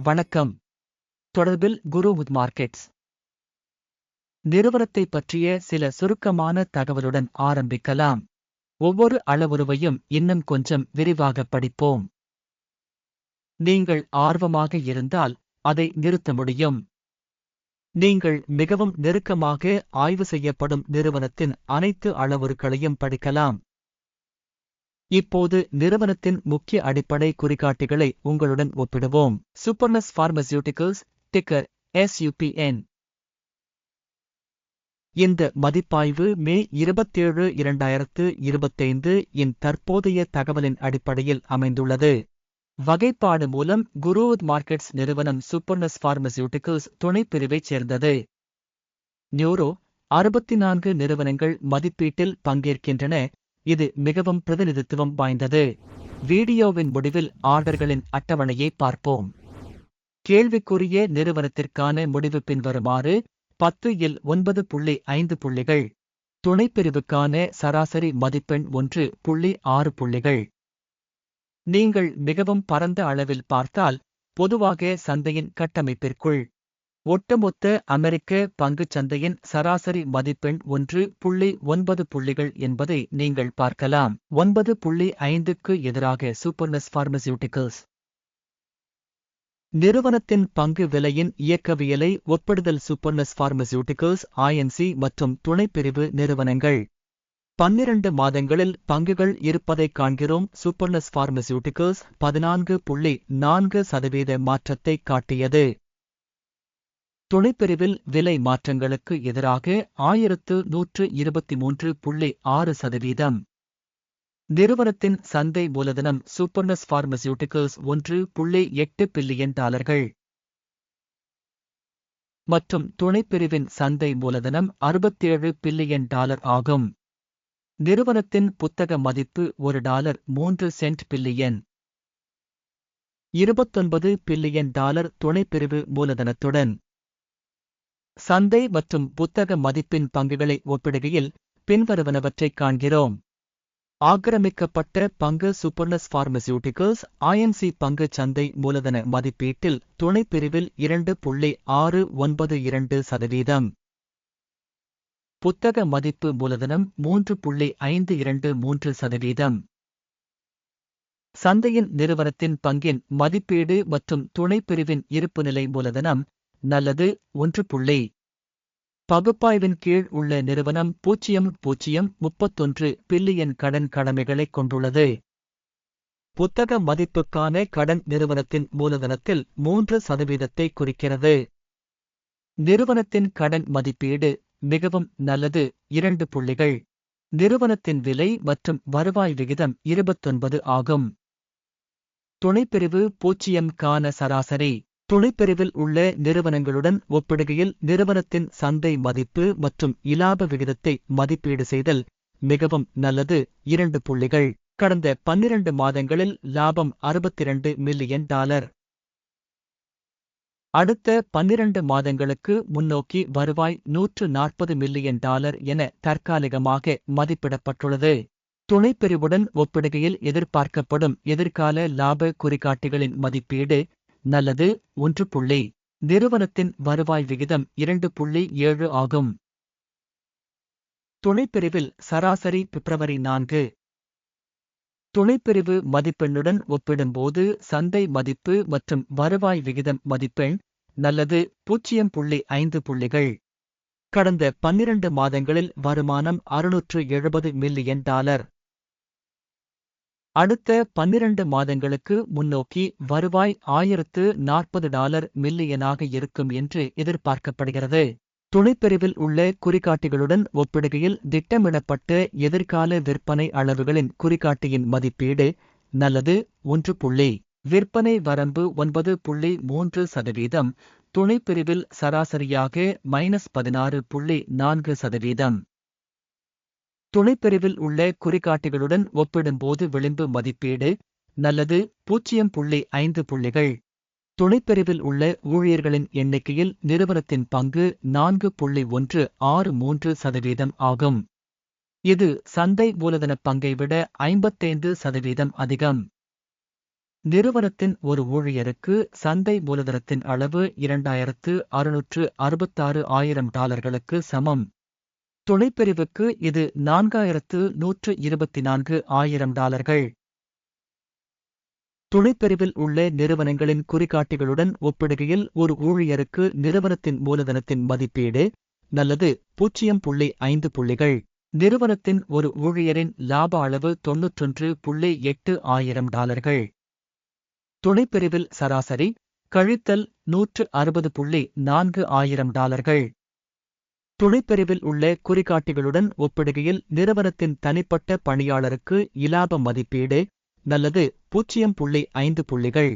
வணக்கம். தொடர்பில் குரு with markets. நிறுவனத்தை பற்றிய சில சுருக்கமான தகவலுடன் ஆரம்பிக்கலாம். ஒவ்வொரு அளவுருவையும் இன்னும் கொஞ்சம் விரிவாக படிப்போம். நீங்கள் ஆர்வமாக இருந்தால் அதை நிறுத்த முடியும். நீங்கள் மிகவும் நெருக்கமாக ஆய்வு செய்யப்படும் நிறுவனத்தின் அனைத்து அளவுருக்களையும் படிக்கலாம். இப்போது நிறுவனத்தின் முக்கிய அடிப்படை குறிகாட்டிகளை உங்களுடன் ஒப்பிடுவோம். சூப்பர்னஸ் பார்மசியூட்டிகல்ஸ் டிக்கர் எஸ்யூபிஎன் இந்த மதிப்பாய்வு மே இருபத்தேழு இரண்டாயிரத்து இருபத்தைந்து இன் தற்போதைய தகவலின் அடிப்படையில் அமைந்துள்ளது. வகைப்பாடு மூலம் குரூத் மார்க்கெட்ஸ் நிறுவனம் சூப்பர்னஸ் பார்மசியூட்டிகல்ஸ் துணைப்பிரிவைச் சேர்ந்தது. நியூரோ அறுபத்தி நான்கு நிறுவனங்கள் மதிப்பீட்டில் பங்கேற்கின்றன. இது மிகவும் பிரதிநிதித்துவம் வாய்ந்தது. வீடியோவின் முடிவில் ஆர்டர்களின் அட்டவணையை பார்ப்போம். கேள்விக்குரிய நிறுவனத்திற்கான முடிவு பின்வருமாறு பத்து இல் ஒன்பது புள்ளி ஐந்து புள்ளிகள் துணைப்பிரிவுக்கான சராசரி மதிப்பெண் ஒன்று புள்ளி ஆறு புள்ளிகள். நீங்கள் மிகவும் பரந்த அளவில் பார்த்தால் பொதுவாக சந்தையின் கட்டமைப்பிற்குள் ஒட்டுமொத்த அமெரிக்க பங்குச் சந்தையின் சராசரி மதிப்பெண் ஒன்று புள்ளி ஒன்பது புள்ளிகள் என்பதை நீங்கள் பார்க்கலாம். ஒன்பது புள்ளி ஐந்துக்கு எதிராக சூப்பர்னஸ் பார்மசியூட்டிகல்ஸ் நிறுவனத்தின் பங்கு விலையின் இயக்கவியலை ஒப்பிடுதல் சூப்பர்னஸ் பார்மசியூட்டிகல்ஸ் ஐஎன்சி மற்றும் துணைப்பிரிவு நிறுவனங்கள். பன்னிரண்டு மாதங்களில் பங்குகள் இருப்பதைக் காண்கிறோம். சூப்பர்னஸ் பார்மசியூட்டிகல்ஸ் பதினான்கு புள்ளி நான்கு சதவீத மாற்றத்தை காட்டியது. துணைப்பிரிவில் விலை மாற்றங்களுக்கு எதிராக ஆயிரத்து நூற்று இருபத்தி மூன்று புள்ளி ஆறு சதவீதம். நிறுவனத்தின் சந்தை மூலதனம் சூப்பர்னஸ் பார்மசியூட்டிகல்ஸ் ஒன்று புள்ளி எட்டு பில்லியன் டாலர்கள். மற்றும் துணைப்பிரிவின் சந்தை மூலதனம் அறுபத்தேழு பில்லியன் டாலர் ஆகும். நிறுவனத்தின் புத்தக மதிப்பு ஒரு டாலர் மூன்று சென்ட் பில்லியன். இருபத்தொன்பது பில்லியன் டாலர் துணைப்பிரிவு மூலதனத்துடன். சந்தை மற்றும் புத்தக மதிப்பின் பங்குகளை ஒப்பிடுகையில் பின்வருவனவற்றைக் காண்கிறோம். ஆக்கிரமிக்கப்பட்ட பங்கு சூப்பர்னஸ் பார்மசியூட்டிகல்ஸ் ஐஎம்சி பங்கு சந்தை மூலதன மதிப்பீட்டில் துணைப்பிரிவில் இரண்டு புள்ளி ஆறு ஒன்பது இரண்டு சதவீதம். புத்தக மதிப்பு மூலதனம் மூன்று புள்ளி ஐந்து இரண்டு மூன்று சதவீதம். சந்தையின் நிறுவனத்தின் பங்கின் மதிப்பீடு மற்றும் துணைப்பிரிவின் இருப்புநிலை மூலதனம் நல்லது ஒன்று புள்ளி. பகுப்பாய்வின் கீழ் உள்ள நிறுவனம் பூஜ்ஜியம் பூஜ்ஜியம் முப்பத்தொன்று பில்லியன் கடன் கடமைகளைக் கொண்டுள்ளது. புத்தக மதிப்புக்கான கடன் நிறுவனத்தின் மூலதனத்தில் மூன்று சதவீதத்தை குறிக்கிறது. நிறுவனத்தின் கடன் மதிப்பீடு மிகவும் நல்லது இரண்டு புள்ளிகள். நிறுவனத்தின் விலை மற்றும் வருவாய் விகிதம் இருபத்தொன்பது ஆகும். துணைப்பிரிவு பூஜ்ஜியம் கான சராசரி. துணைப்பிரிவில் உள்ள நிறுவனங்களுடன் ஒப்பிடுகையில் நிறுவனத்தின் சந்தை மதிப்பு மற்றும் இலாப விகிதத்தை மதிப்பீடு செய்தல் மிகவும் நல்லது. இரண்டு புள்ளிகள். கடந்த பன்னிரண்டு மாதங்களில் லாபம் அறுபத்தி இரண்டு மில்லியன் டாலர். அடுத்த பன்னிரண்டு மாதங்களுக்கு முன்னோக்கி வருவாய் நூற்று நாற்பது மில்லியன் டாலர் என தற்காலிகமாக மதிப்பிடப்பட்டுள்ளது. துணைப்பிரிவுடன் ஒப்பிடுகையில் எதிர்பார்க்கப்படும் எதிர்கால லாப குறிகாட்டிகளின் மதிப்பீடு நல்லது ஒன்று புள்ளி. நிறுவனத்தின் வருவாய் விகிதம் இரண்டு புள்ளி ஏழு ஆகும். துணைப்பிரிவில் சராசரி பிப்ரவரி நான்கு. துணைப்பிரிவு மதிப்பெண்ணுடன் ஒப்பிடும்போது சந்தை மதிப்பு மற்றும் வருவாய் விகிதம் மதிப்பெண் நல்லது பூஜ்ஜியம் புள்ளி ஐந்து புள்ளிகள். கடந்த பன்னிரண்டு மாதங்களில் வருமானம் அறுநூற்று எழுபது மில்லியன் டாலர். அடுத்த பன்னிரண்டு மாதங்களுக்கு முன்னோக்கி வருவாய் ஆயிரத்து நாற்பது டாலர் மில்லியனாக இருக்கும் என்று எதிர்பார்க்கப்படுகிறது. துணைப்பிரிவில் உள்ள குறிகாட்டிகளுடன் ஒப்பிடுகையில் திட்டமிடப்பட்ட எதிர்கால விற்பனை அளவுகளின் குறிகாட்டியின் மதிப்பீடு நல்லது ஒன்று புள்ளி விற்பனை வரம்பு ஒன்பது புள்ளி மூன்று சதவீதம் துணைப்பிரிவில் சராசரியாக மைனஸ் பதினாறு புள்ளி நான்கு சதவீதம். துணைப்பிரிவில் உள்ள குறிகாட்டிகளுடன் ஒப்பிடும்போது விளிம்பு மதிப்பீடு நல்லது பூஜ்ஜியம் புள்ளி ஐந்து புள்ளிகள். துணைப்பிரிவில் உள்ள ஊழியர்களின் எண்ணிக்கையில் நிறுவனத்தின் பங்கு நான்கு புள்ளி ஒன்று ஆறு மூன்று சதவீதம் ஆகும். இது சந்தை மூலதன பங்கை விட ஐம்பத்தைந்து சதவீதம் அதிகம். நிறுவனத்தின் ஒரு ஊழியருக்கு சந்தை மூலதனத்தின் அளவு இரண்டாயிரத்து அறுநூற்று அறுபத்தாறு ஆயிரம் டாலர்களுக்கு சமம். துணைப்பிரிவுக்கு இது நான்காயிரத்து நூற்று இருபத்தி நான்கு ஆயிரம் டாலர்கள். துணைப்பிரிவில் உள்ள நிறுவனங்களின் குறிகாட்டிகளுடன் ஒப்பிடுகையில் ஒரு ஊழியருக்கு நிறுவனத்தின் மூலதனத்தின் மதிப்பீடு நல்லது பூஜ்ஜியம் புள்ளி ஐந்து புள்ளிகள். நிறுவனத்தின் ஒரு ஊழியரின் லாப அளவு தொன்னூற்றொன்று புள்ளி எட்டு ஆயிரம் டாலர்கள். துணைப்பிரிவில் சராசரி கழித்தல் நூற்று அறுபது புள்ளி நான்கு ஆயிரம் டாலர்கள். துணைப்பிரிவில் உள்ள குறிகாட்டிகளுடன் ஒப்பிடுகையில் நிறுவனத்தின் தனிப்பட்ட பணியாளருக்கு இலாப மதிப்பீடு நல்லது பூஜ்ஜியம் புள்ளி ஐந்து புள்ளிகள்.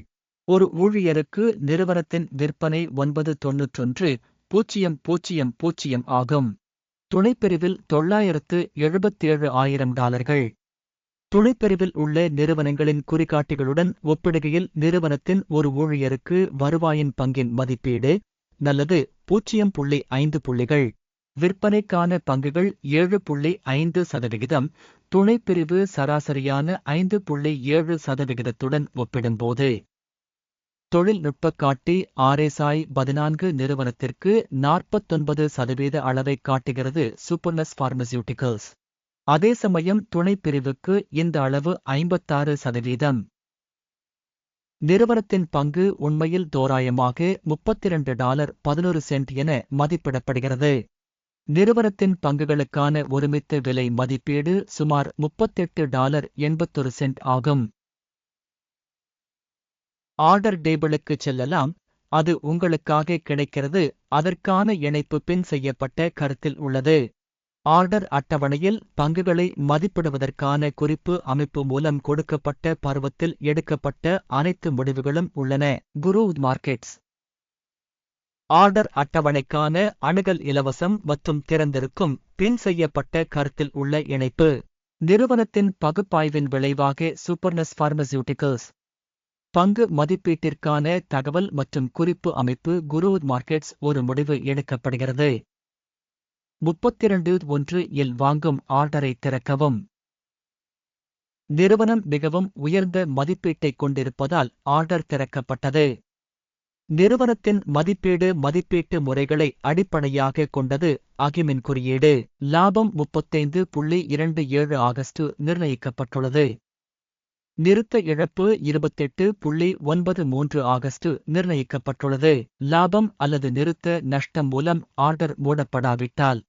ஒரு ஊழியருக்கு நிறுவனத்தின் விற்பனை ஒன்பது தொன்னூற்றொன்று பூஜ்ஜியம் பூஜ்ஜியம் பூஜ்ஜியம் ஆகும். துணைப்பிரிவில் தொள்ளாயிரத்து எழுபத்தேழு ஆயிரம் டாலர்கள். துணைப்பிரிவில் உள்ள நிறுவனங்களின் குறிகாட்டிகளுடன் ஒப்பிடுகையில் நிறுவனத்தின் ஒரு ஊழியருக்கு வருவாயின் பங்கின் மதிப்பீடு நல்லது பூஜ்ஜியம் புள்ளி ஐந்து புள்ளிகள். விற்பனைக்கான பங்குகள் ஏழு புள்ளி ஐந்து சதவிகிதம் துணைப்பிரிவு சராசரியான ஐந்து புள்ளி ஏழு சதவிகிதத்துடன் ஒப்பிடும்போது. தொழில்நுட்ப காட்டி ஆர்எஸ்ஐ பதினான்கு நிறுவனத்திற்கு நாற்பத்தொன்பது சதவீத அளவை காட்டுகிறது சூப்பர்னஸ் பார்மசியூட்டிகல்ஸ் அதே சமயம் துணைப்பிரிவுக்கு இந்த அளவு ஐம்பத்தாறு சதவீதம். நிறுவனத்தின் பங்கு உண்மையில் தோராயமாக முப்பத்திரண்டு டாலர் பதினொரு சென்ட் என மதிப்பிடப்படுகிறது. நிறுவனத்தின் பங்குகளுக்கான ஒருமித்த விலை மதிப்பீடு சுமார் முப்பத்தெட்டு டாலர் எண்பத்தொரு சென்ட் ஆகும். ஆர்டர் டேபிளுக்கு செல்லலாம். அது உங்களுக்காக கிடைக்கிறது. அதற்கான இணைப்பு பின் செய்யப்பட்ட கருத்தில் உள்ளது. ஆர்டர் அட்டவணையில் பங்குகளை மதிப்பிடுவதற்கான குறிப்பு அமைப்பு மூலம் கொடுக்கப்பட்ட பருவத்தில் எடுக்கப்பட்ட அனைத்து முடிவுகளும் உள்ளன. குரு மார்க்கெட்ஸ். ஆர்டர் அட்டவணைக்கான அணுகல் இலவசம் மற்றும் திறந்திருக்கும் பின் செய்யப்பட்ட கருத்தில் உள்ள இணைப்பு. நிறுவனத்தின் பகுப்பாய்வின் விளைவாக சூப்பர்னஸ் பார்மசியூட்டிகல்ஸ் பங்கு மதிப்பீட்டிற்கான தகவல் மற்றும் குறிப்பு அமைப்பு குரு மார்க்கெட்ஸ் ஒரு முடிவு எடுக்கப்படுகிறது. முப்பத்திரண்டு ஒன்று இல் வாங்கும் ஆர்டரை திறக்கவும். நிறுவனம் மிகவும் உயர்ந்த மதிப்பீட்டைக் கொண்டிருப்பதால் ஆர்டர் திறக்கப்பட்டது. நிறுவனத்தின் மதிப்பீடு மதிப்பீட்டு முறைகளை அடிப்படையாக கொண்டது அகிமின் குறியீடு. லாபம் முப்பத்தைந்து புள்ளி இரண்டு ஏழு ஆகஸ்ட் நிர்ணயிக்கப்பட்டுள்ளது. நிறுத்த இழப்பு இருபத்தெட்டு புள்ளி ஒன்பது மூன்று ஆகஸ்ட் நிர்ணயிக்கப்பட்டுள்ளது. லாபம் அல்லது நிறுத்த நஷ்டம் மூலம் ஆர்டர் மூடப்படாவிட்டால்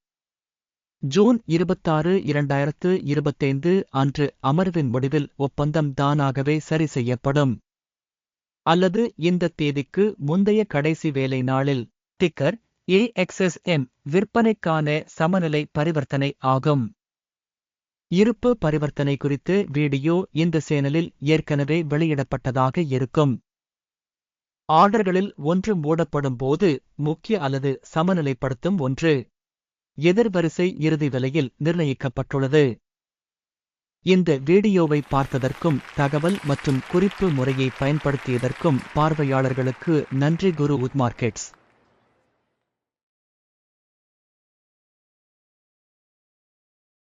ஜூன் இருபத்தாறு இரண்டாயிரத்து இருபத்தைந்து அன்று அமர்வின் முடிவில் ஒப்பந்தம் தானாகவே சரி செய்யப்படும். அல்லது இந்த தேதிக்கு முந்தைய கடைசி வேலை நாளில். டிக்கர் ஏஎக்ஸ்எஸ்எம் விற்பனைக்கான சமநிலை பரிவர்த்தனை ஆகும். இருப்பு பரிவர்த்தனை குறித்து வீடியோ இந்த சேனலில் ஏற்கனவே வெளியிடப்பட்டதாக இருக்கும். ஆர்டர்களில் ஒன்று மூடப்படும் போது முக்கிய அல்லது சமநிலைப்படுத்தும் ஒன்று. எதிர்வரிசை இறுதி விலையில் நிர்ணயிக்கப்பட்டுள்ளது. இந்த வீடியோவை பார்த்ததற்கும் தகவல் மற்றும் குறிப்பு முறையை பயன்படுத்தியதற்கும் பார்வையாளர்களுக்கு நன்றி குரு உத் மார்க்கெட்ஸ்